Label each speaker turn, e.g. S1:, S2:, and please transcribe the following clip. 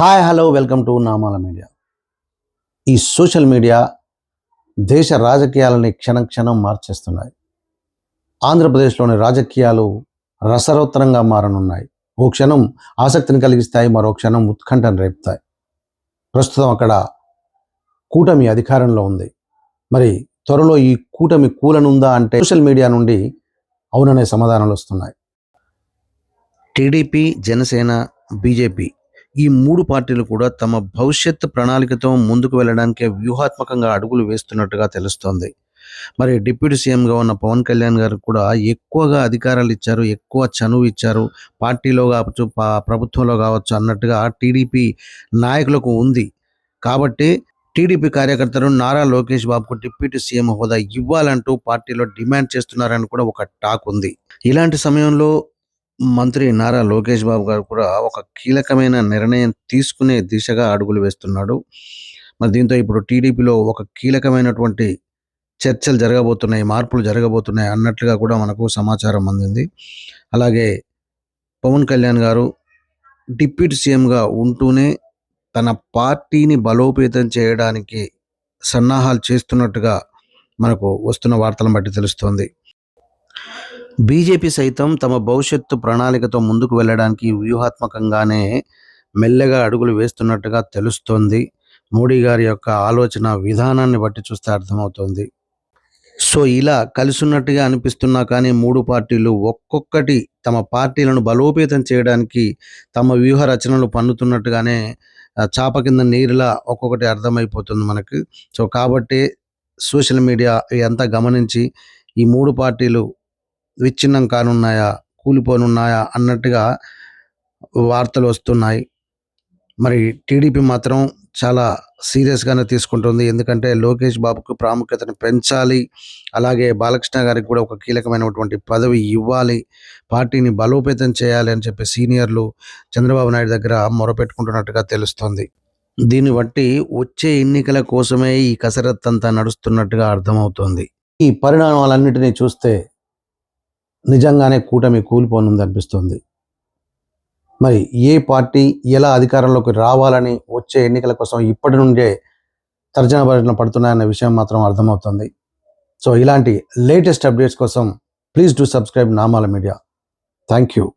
S1: Hi hello welcome to Namala media ఈ social media దేశ రాజకీయాలని క్షణం క్షణం మార్చేస్తున్నాయి. ఆంధ్రప్రదేశ్లోని రాజకీయాలు రసరోత్తరంగా మారనున్నాయి. ఓ క్షణం ఆసక్తిని కలిగిస్తాయి మరో క్షణం ఉత్కంఠను రేపుతాయి. ప్రస్తుతం అక్కడ కూటమి అధికారంలో ఉంది. మరి త్వరలో ఈ కూటమి కూలనుందా అంటే సోషల్ మీడియా నుండి అవుననే సమాధానాలు వస్తున్నాయి. టీడీపీ జనసేన బీజేపీ ఈ మూడు పార్టీలు కూడా తమ భవిష్యత్ ప్రణాళికతో ముందుకు వెళ్ళడానికి వ్యూహాత్మకంగా అడుగులు వేస్తున్నట్టుగా తెలుస్తోంది. మరి డిప్యూటీ సీఎంగా ఉన్న పవన్ కళ్యాణ్ గారు కూడా ఎక్కువగా అధికారాలు ఇచ్చారు ఎక్కువ చనువు ఇచ్చారు పార్టీలో కావచ్చు ప్రభుత్వంలో కావచ్చు అన్నట్టుగా టీడీపీ నాయకులకు ఉంది. కాబట్టి టీడీపీ కార్యకర్తలు నారా లోకేష్ బాబుకు డిప్యూటీ సీఎం హోదా ఇవ్వాలంటూ పార్టీలో డిమాండ్ చేస్తున్నారని కూడా ఒక టాక్ ఉంది. ఇలాంటి సమయంలో మంత్రి నారా లోకేష్ బాబు గారు కూడా ఒక కీలకమైన నిర్ణయం తీసుకునే దిశగా అడుగులు వేస్తున్నాడు. మరి దీంతో ఇప్పుడు టీడీపీలో ఒక కీలకమైనటువంటి చర్చలు జరగబోతున్నాయి మార్పులు జరగబోతున్నాయి అన్నట్లుగా కూడా మనకు సమాచారం అందింది. అలాగే పవన్ కళ్యాణ్ గారు డిప్యూటీ సీఎంగా ఉంటూనే తన పార్టీని బలోపేతం చేయడానికి సన్నాహాలు చేస్తున్నట్టుగా మనకు వస్తున్న వార్తలను బట్టి తెలుస్తోంది. బీజేపీ సైతం తమ భవిష్యత్తు ప్రణాళికతో ముందుకు వెళ్ళడానికి వ్యూహాత్మకంగానే మెల్లగా అడుగులు వేస్తున్నట్టుగా తెలుస్తోంది. మోడీ గారి యొక్క ఆలోచన విధానాన్ని బట్టి చూస్తే అర్థమవుతోంది. సో ఇలా కలిసున్నట్టుగా అనిపిస్తున్నా కానీ మూడు పార్టీలు ఒక్కొక్కటి తమ పార్టీలను బలోపేతం చేయడానికి తమ వ్యూహ రచనలు పన్నుతున్నట్టుగానే చాప కింద నీరులా ఒక్కొక్కటి అర్థమైపోతుంది మనకి. సో కాబట్టి సోషల్ మీడియా ఇదంతా గమనించి ఈ మూడు పార్టీలు విచ్ఛిన్నం కానున్నాయా? కూలిపోనున్నాయా? అన్నట్టుగా వార్తలు వస్తున్నాయి. మరి టీడీపీ మాత్రం చాలా సీరియస్గానే తీసుకుంటుంది. ఎందుకంటే లోకేష్ బాబుకు ప్రాముఖ్యతను పెంచాలి. అలాగే బాలకృష్ణ గారికి కూడా ఒక కీలకమైనటువంటి పదవి ఇవ్వాలి. పార్టీని బలోపేతం చేయాలి అని చెప్పి సీనియర్లు చంద్రబాబు నాయుడు దగ్గర మొరపెట్టుకుంటున్నట్టుగా తెలుస్తోంది. దీన్ని బట్టి వచ్చే ఎన్నికల కోసమే ఈ కసరత్తు అంతా నడుస్తున్నట్టుగా అర్థమవుతోంది. ఈ పరిణామాలన్నింటినీ చూస్తే నిజంగానే కూటమి కూలిపోనుంది అనిపిస్తుంది. మరి ఏ పార్టీ ఎలా అధికారంలోకి రావాలని వచ్చే ఎన్నికల కోసం ఇప్పటి నుండే తర్జన భర్జన పడుతున్నాయన్న విషయం మాత్రం అర్థమవుతుంది. సో ఇలాంటి లేటెస్ట్ అప్డేట్స్ కోసం please do subscribe Namala media. Thank you